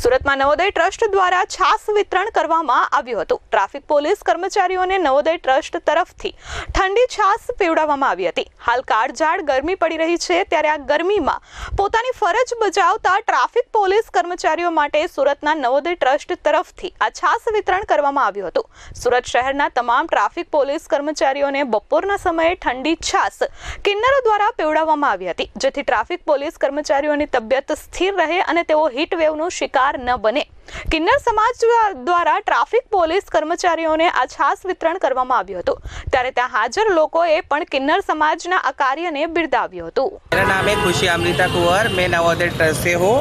સુરતમાં નવોદય ટ્રસ્ટ દ્વારા છાસ વિતરણ કરવામાં આવ્યું હતું. ટ્રાફિક પોલીસ કર્મચારીઓને નવોદય ટ્રસ્ટ તરફથી ઠંડી છાસ પીવડાવવામાં આવી હતી. હાલ કાળઝાળ ગરમી પડી રહી છે ત્યારે આ ગરમીમાં પોતાની ફરજ બજાવતા ટ્રાફિક પોલીસ કર્મચારીઓ માટે સુરતના નવોદય ટ્રસ્ટ તરફથી આ છાસ વિતરણ કરવામાં આવ્યું હતું. સુરત શહેરના તમામ ટ્રાફિક પોલીસ કર્મચારીઓને બપોરના સમયે ઠંડી છાસ કિન્નરો દ્વારા પીવડાવવામાં આવી હતી, જેથી ટ્રાફિક પોલીસ કર્મચારીઓની તબિયત સ્થિર રહે અને તેઓ હીટ વેવનો શિકાર ન બને કિન્નર સમાજ દ્વારા ટ્રાફિક પોલીસ કર્મચારીઓને આ છાસ વિતરણ કરવામાં આવ્યું હતું ત્યારે ત્યાં હાજર લોકોએ પણ કિન્નર સમાજના આ કાર્યને બિરદાવ્યું હતું मेरा नाम है खुशी अमृता कुंवर मैं नवोदय ट्रस्ट से हूँ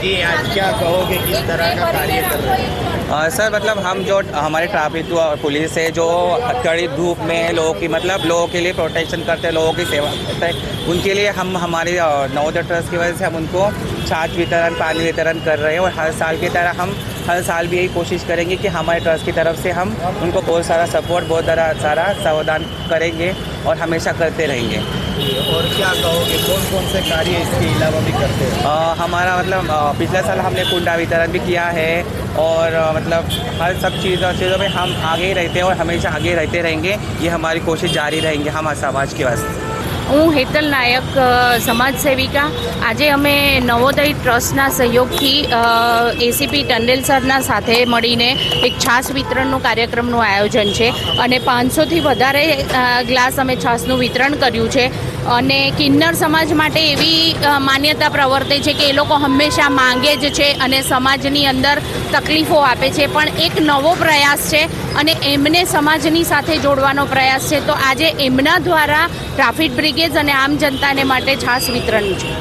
जी आज क्या कहोगे किस तरह का कार्य कर रहे हैं अ, सर मतलब हम जो हमारे ट्रैफ़िक पुलिस है जो कड़ी धूप में लोगों की मतलब लोगों के लिए प्रोटेक्शन करते हैं लोगों की सेवा करते हैं उनके लिए हम हमारे नवोदय ट्रस्ट की वजह से हम उनको छाछ वितरण पानी वितरण कर रहे हैं और हर साल की तरह हम हर साल भी यही कोशिश करेंगे कि हमारे ट्रस्ट की तरफ़ से हम उनको बहुत सारा सपोर्ट बहुत सारा सावधान करेंगे और हमेशा करते रहेंगे। और क्या कहोगे? कौन कौन से कार्य इसके अलावा भी करते हैं? हमारा मतलब पिछला साल हमने कुंडा वितरण भी किया है और मतलब हर सब चीज़ों चीज़ों में हम आगे ही रहते हैं और हमेशा आगे रहते रहेंगे। ये हमारी कोशिश जारी रहेंगे, हम समाज के वास्ते। હું હેતલ નાયક સમાજ સેવિકા. આજે અમે નવોદય ટ્રસ્ટના સહયોગથી એસીપી ટંડેલ સરના સાથે મળીને એક છાસ વિતરણનું કાર્યક્રમનું આયોજન છે. અને પાંચસોથી વધારે ગ્લાસ અમે છાસનું વિતરણ કર્યું છે. અને કિન્નર સમાજ માટે એવી માન્યતા પ્રવર્તે છે કે એ લોકો હંમેશા માંગે જ છે અને સમાજની અંદર તકલીફો આપે છે. પણ એક નવો પ્રયાસ છે અને એમને સમાજની સાથે જોડવાનો પ્રયાસ છે. તો આજે એમના દ્વારા ટ્રાફિક બ્રિગેડ અને આમ જનતાને માટે છાસ વિતરણ છે.